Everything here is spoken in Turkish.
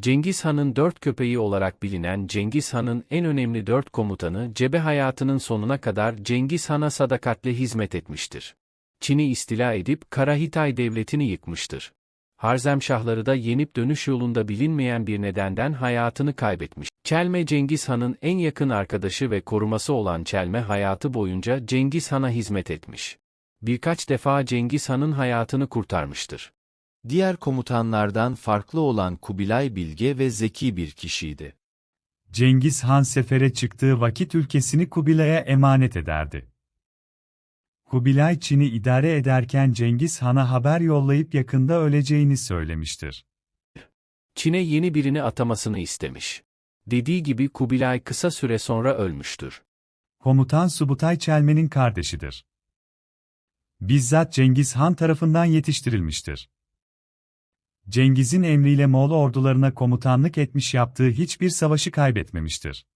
Cengiz Han'ın dört köpeği olarak bilinen Cengiz Han'ın en önemli dört komutanı cebe hayatının sonuna kadar Cengiz Han'a sadakatle hizmet etmiştir. Çin'i istila edip Karahitay devletini yıkmıştır. Harzemşahları da yenip dönüş yolunda bilinmeyen bir nedenden hayatını kaybetmiş. Çelme Cengiz Han'ın en yakın arkadaşı ve koruması olan Çelme hayatı boyunca Cengiz Han'a hizmet etmiş. Birkaç defa Cengiz Han'ın hayatını kurtarmıştır. Diğer komutanlardan farklı olan Kubilay bilge ve zeki bir kişiydi. Cengiz Han sefere çıktığı vakit ülkesini Kubilay'a emanet ederdi. Kubilay Çin'i idare ederken Cengiz Han'a haber yollayıp yakında öleceğini söylemiştir. Çin'e yeni birini atamasını istemiş. Dediği gibi Kubilay kısa süre sonra ölmüştür. Komutan Subutay Çelmen'in kardeşidir. Bizzat Cengiz Han tarafından yetiştirilmiştir. Cengiz'in emriyle Moğol ordularına komutanlık etmiş yaptığı hiçbir savaşı kaybetmemiştir.